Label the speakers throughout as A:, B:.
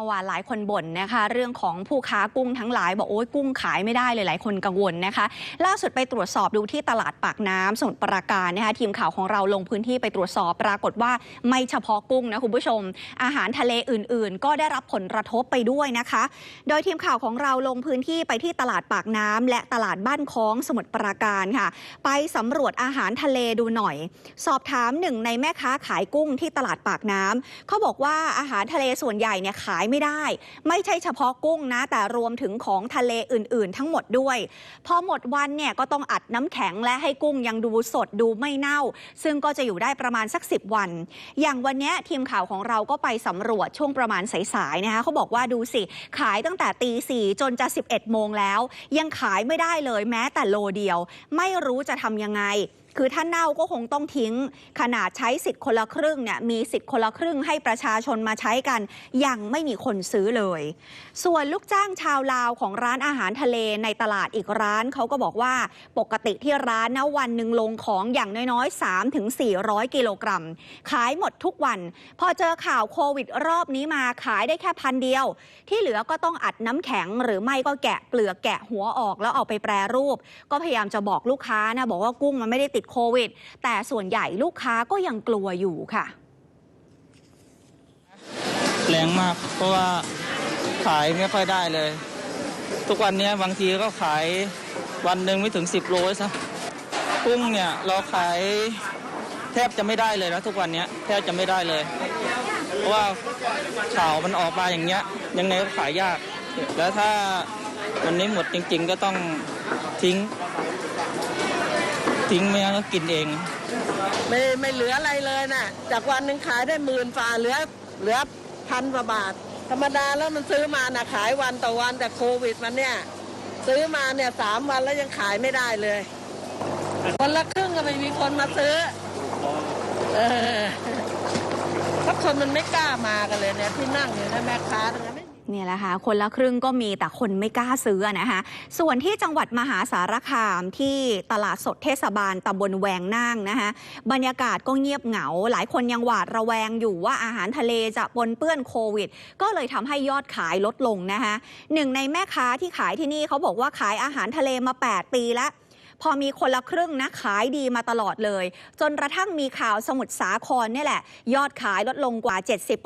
A: มื่อวานหลายคนบ่นนะคะ เรื่องของผู้ค้ากุ้งทั้งหลายบอกโอ้ยกุ้งขายไม่ได้เลยหลายคนกังวลนะคะ ล่าสุดไปตรวจสอบดูที่ตลาดปากน้ำสมุทรปราการนะคะทีมข่าวของเราลงพื้นที่ไปตรวจสอบปรากฏว่าไม่เฉพาะกุ้งนะคุณผู้ชม อาหารทะเลอื่น ๆ ก็ได้รับผลกระทบไปด้วยนะคะ โดยทีมข่าวของเราลงพื้นที่ไปที่ตลาดปากน้ำและตลาดบ้านคล้องสมุทรปราการค่ะ ไปสำรวจอาหารทะเลดูหน่อย สอบถามหนึ่งในแม่ค้าขายกุ้งที่ตลาดปากน้ำเขาบอกว่าอาหารทะเลส่วนใหญ่เนี่ยขายไม่ได้ ไม่ใช่เฉพาะกุ้งนะ แต่รวมถึงของทะเลอื่น ๆ ทั้งหมดด้วย พอหมดวันเนี่ยก็ต้องอัดน้ำแข็งและให้กุ้งยังดูสดดูไม่เน่า ซึ่งก็จะอยู่ได้ประมาณสัก 10 วัน อย่างวันนี้ทีมข่าวของเราก็ไปสำรวจช่วงประมาณสายๆนะคะเขาบอกว่าดูสิขายตั้งแต่ตีสี่จนจะ 11 โมงแล้ว ยังขายไม่ได้เลยแม้แต่โลเดียว ไม่รู้จะทำยังไงคือถ้าเน่าก็คงต้องทิ้ง ขนาดใช้สิทธิ์คนละครึ่งเนี่ยมีสิทธิ์คนละครึ่งให้ประชาชนมาใช้กัน ยังไม่มีคนซื้อเลย ส่วนลูกจ้างชาวลาวของร้านอาหารทะเลในตลาดอีกร้านเขาก็บอกว่าปกติที่ร้านนะวันหนึ่งลงของอย่างน้อยๆ 3 ถึง 400 กิโลกรัม ขายหมดทุกวัน พอเจอข่าวโควิดรอบนี้มาขายได้แค่พันเดียว ที่เหลือก็ต้องอัดน้ำแข็งหรือไม่ก็แกะเปลือกแกะหัวออกแล้วเอาไปแปรรูป ก็พยายามจะบอกลูกค้านะบอกว่ากุ้งมันไม่ได้ติดโควิด แต่ส่วนใหญ่ลูกค้าก็ยังกลัวอยู่ค่ะ
B: แรงมากเพราะว่าขายไม่ค่อยได้เลย ทุกวันนี้บางทีก็ขายวันหนึ่งไม่ถึง 10 โลซะกุ้งเนี่ยเราขายแทบจะไม่ได้เลยนะทุกวันนี้แทบจะไม่ได้เลย เพราะว่าข่าวมันออกมาอย่างเงี้ย ยังไงก็ขายยาก แล้วถ้าวันนี้หมดจริง ๆ ก็ต้องทิ้ง ทิ้งไม่งั้นก็กินเอง
C: ไม่ไม่เหลืออะไรเลยนะจากวันหนึ่งขายได้หมื่นฝ่าเหลือเหลือพันกว่าบาท ธรรมดาแล้วมันซื้อมานะขายวันต่อวันแต่โควิดมันเนี่ย ซื้อมาเนี่ยสามวันแล้วยังขายไม่ได้เลยคนละครึ่งก็ไม่มีคนมาซื้อเออถ้าคนมันไม่กล้ามากันเลยเนี่ยที่นั่งอยู่นะแม่ค้าตรงนั้นไม่
A: เนี่ยแหละค่ะคนละครึ่งก็มีแต่คนไม่กล้าซื้อนะคะส่วนที่จังหวัดมหาสารคามที่ตลาดสดเทศบาลตำบลแวงนั่งนะคะบรรยากาศก็เงียบเหงา หลายคนยังหวาดระแวงอยู่ว่าอาหารทะเลจะปนเปื้อนโควิด ก็เลยทำให้ยอดขายลดลงนะคะหนึ่งในแม่ค้าที่ขายที่นี่เขาบอกว่าขายอาหารทะเลมา 8 ปีแล้ว พอมีคนละครึ่งนะขายดีมาตลอดเลย จนกระทั่งมีข่าวสมุทรสาครเนี่ยแหละ ยอดขายลดลงกว่า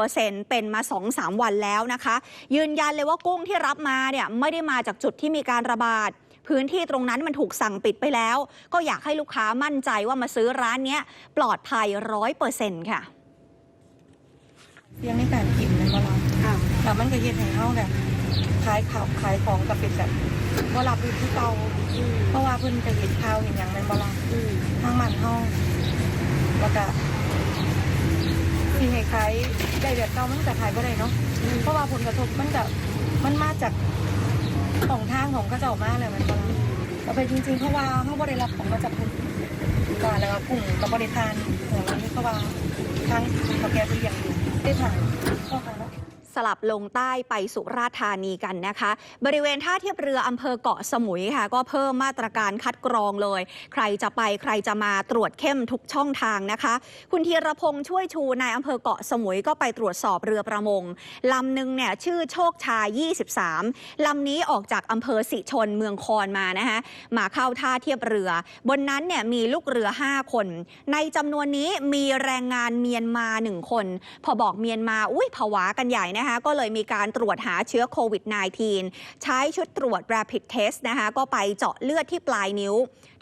A: 70%เป็นมา 2-3 วันแล้วนะคะ ยืนยันเลยว่ากุ้งที่รับมาเนี่ยไม่ได้มาจากจุดที่มีการระบาดพื้นที่ตรงนั้นมันถูกสั่งปิดไปแล้ว ก็อยากให้ลูกค้ามั่นใจว่ามาซื้อร้านเนี้ยปลอดภัยร้อยเปอร์เซ็นต์ค่ะ
D: เสียงในการกินนั่นบ่ล่ะแต่มันก็เฮ็ดให้เฮาแบบ ขายข้าวขายของก็เป็นแบบบ่รับอยู่ที่เก่าเพราะว่าเพิ่นจะเห็นข่าวเห็นหยังแม่นบ่ล่ะทางบ้านเฮาแล้วก็สิให้ขายได้แบบเก่ามันก็ขายบ่ได้เนาะเพราะว่าผลกระทบมันก็มันมาจากของทางของเขาเจ้ามาเลยแมันบ่ล่ะก็เป็นจริงๆเพราะว่าเฮาบ่ได้รับของมาจากเพิ่นก็แล้วก็กลุ่มก็บ่ได้ทานของนี้เพราะว่าทางเขาแก่เลี้ยงอยู่ได้ทานข้อทางแล้ว
A: สลับลงใต้ไปสุราษฎร์ธานีกันนะคะ บริเวณท่าเทียบเรืออำเภอเกาะสมุยค่ะ ก็เพิ่มมาตรการคัดกรองเลย ใครจะไปใครจะมาตรวจเข้มทุกช่องทางนะคะ คุณธีรพงษ์ช่วยชูนายอำเภอเกาะสมุยก็ไปตรวจสอบเรือประมงลำหนึ่งเนี่ยชื่อโชคชาย 23ลำนี้ออกจากอำเภอสิชนเมืองคอนมานะคะมาเข้าท่าเทียบเรือ บนนั้นเนี่ยมีลูกเรือ 5 คน ในจำนวนนี้มีแรงงานเมียนมา 1 คน พอบอกเมียนมาอุ้ยผวากันใหญ่นะนะคะก็เลยมีการตรวจหาเชื้อโควิด -19 ใช้ชุดตรวจ rapid test นะคะก็ไปเจาะเลือดที่ปลายนิ้ว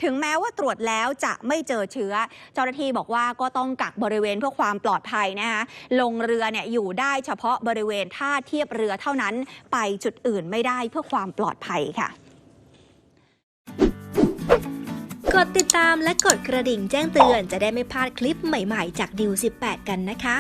A: ถึงแม้ว่าตรวจแล้วจะไม่เจอเชื้อ เจ้าหน้าที่บอกว่าก็ต้องกักบริเวณเพื่อความปลอดภัยนะคะลงเรือเนี่ยอยู่ได้เฉพาะบริเวณท่าเทียบเรือเท่านั้น ไปจุดอื่นไม่ได้เพื่อความปลอดภัยค่ะ
E: กดติดตามและกดกระดิ่งแจ้งเตือนจะได้ไม่พลาดคลิปใหม่ๆ จากดิว18 กันนะคะ